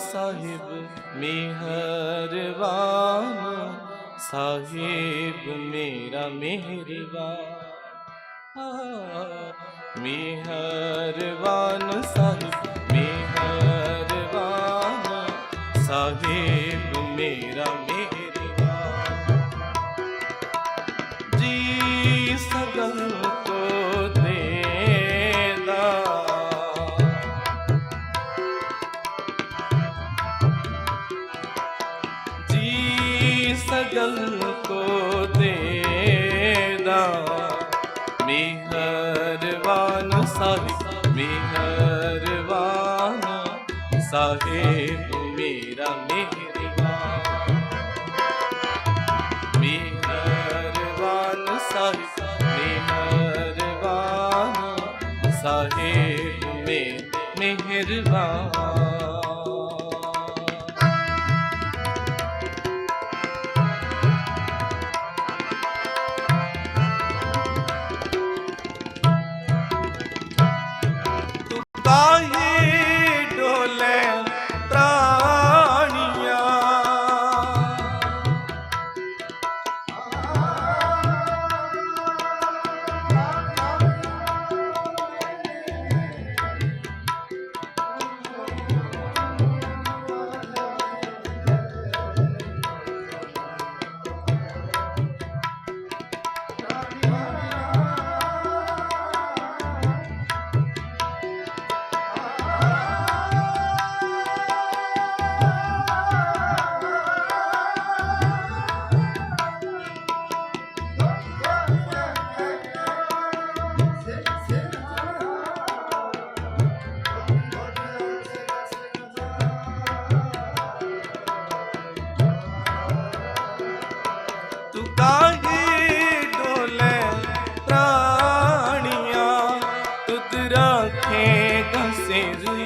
ਸਾਹਿਬ ਮਿਹਰਬਾਨ ਸਾਹਿਬ ਮੇਰਾ ਮਿਹਰਬਾਨ ਮਿਹਰਬਾਨ ਸਾਹਿਬ ਜੀ ਸਗਲ ਕੋ ਦੇਦਾ। ਮਿਹਰਬਾਨ ਸਾਹਿਬ ਮਿਹਰਬਾਨ ਸਾਹਿਬ ਮੇਰਾ ਮਿਹਰਬਾਨ ਮਿਹਰਬਾਨ ਸਾਹਿਬ ਮਿਹਰਬਾਨ ਸਾਹਿਬ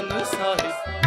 ਮਿਹਰਬਾਨ ਸਾਹਿਬ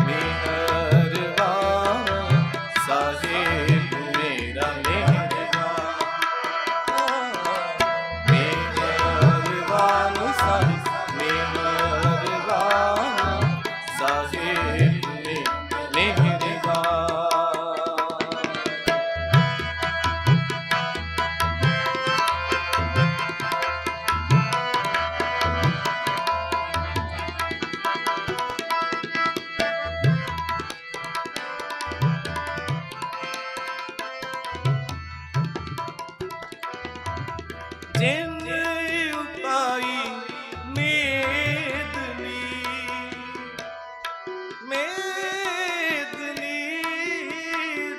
ਜਿਨ ਉਪਾਈ ਮੇਦਨੀ ਮੇਦਨੀ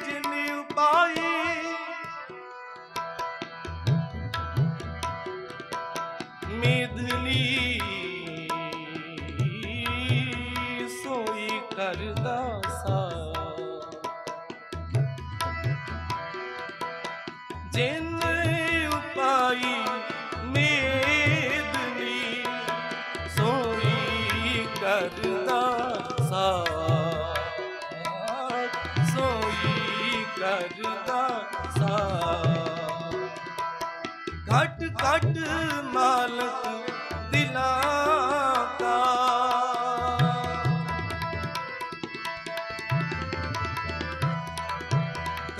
ਜਿਨ ਉਪਾਈ। ਮੇਦਨੀ ਘਟ ਮਾਲਕ ਦਿਲਾਂ ਦਾ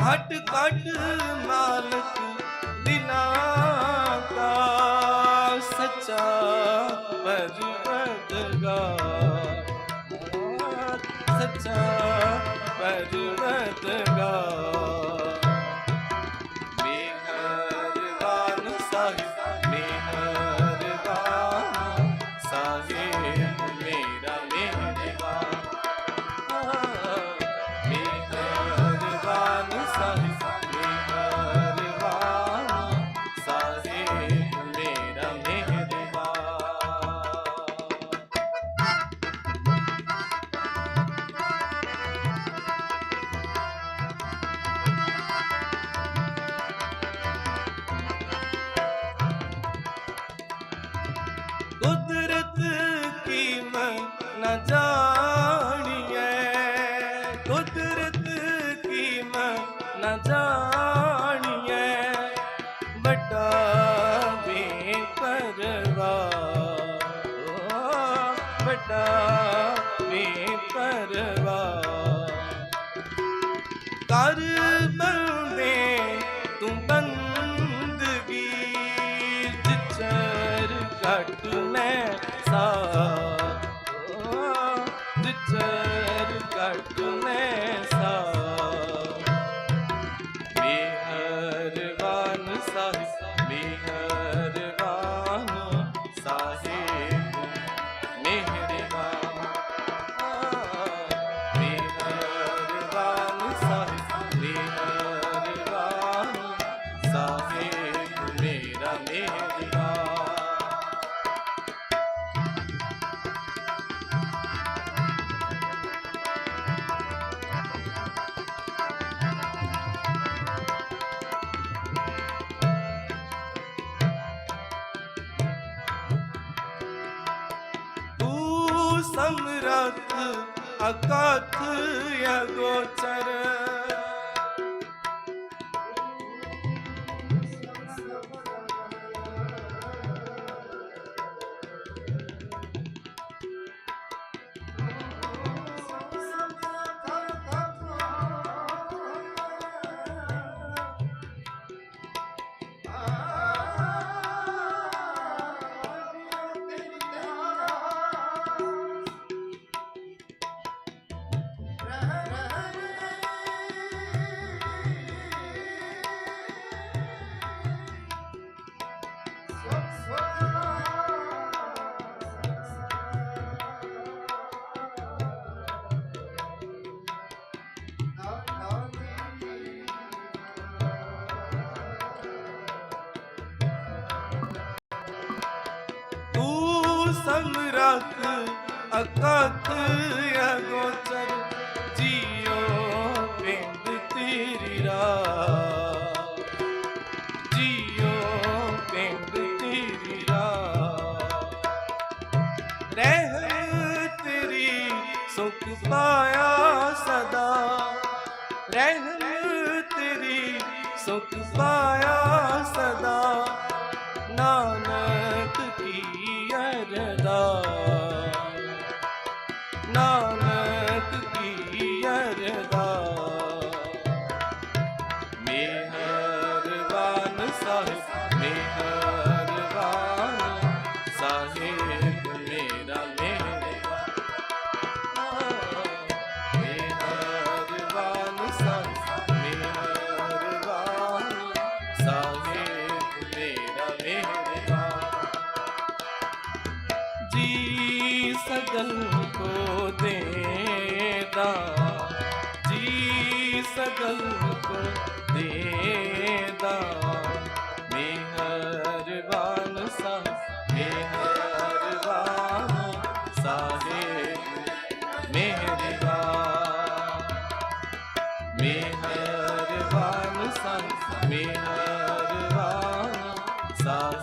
ਘਟ ਘਟ ਮਾਲਕ ਦਿਲਾਂ ਦਾ ਸੱਚਾ ਪਰਵਰਦਗਾਰ ਸੱਚਾ ਪਰਵਰਦਗਾਰ ਕੁਦਰਤ ਕੀ ਮੈਂ ਨਾ ਜਾਣੀਐ? ਕੁਦਰਤ ਕੀ ਮੈਂ ਨਾ ਜਾਣੀਐ? ਵੱਡਾ ਬੇਪਰਵਾ ਵੱਡਾ ਬੇਪਰਵਾ। ਕਰ ਬੰਦੇ ਮੈਂ ਤੂੰ ਸਮਰਥ ਅਕਥ ਅਗੋਚਰ ਤੂੰ ਸਮਰਥ ਅਗੋਚਰ ਜੀਓ ਪਿੰਡ ਤੇਰੀ ਰਾਹ। ਜੀਓ ਪਿੰਡ ਤੇਰੀ ਰਾਹ। ਰਹਿ ਤੇਰੀ ਸੁਖ ਪਾਇਆ ਸਦਾ। ਰਹਿ ਤੇਰੀ ਸੁਖ ਪਾਇਆ ਸਦਾ। ਨਾਨਕ Oh. ਜੀ ਸਗਲ ਕੋ ਦੇਦਾ, ਜੀ ਸਗਲ ਕੋ ਦੇਦਾ। ਮਿਹਰਬਾਨ ਸਾਹਿਬ ਮਿਹਰਬਾਨ ਸਾਹਿਬ ਮਿਹਰਬਾਨ ਮਿਹਰਬਾਨ ਸਾਹਿਬ ਮਿਹਰਬਾਨ ਸਾਹਿਬ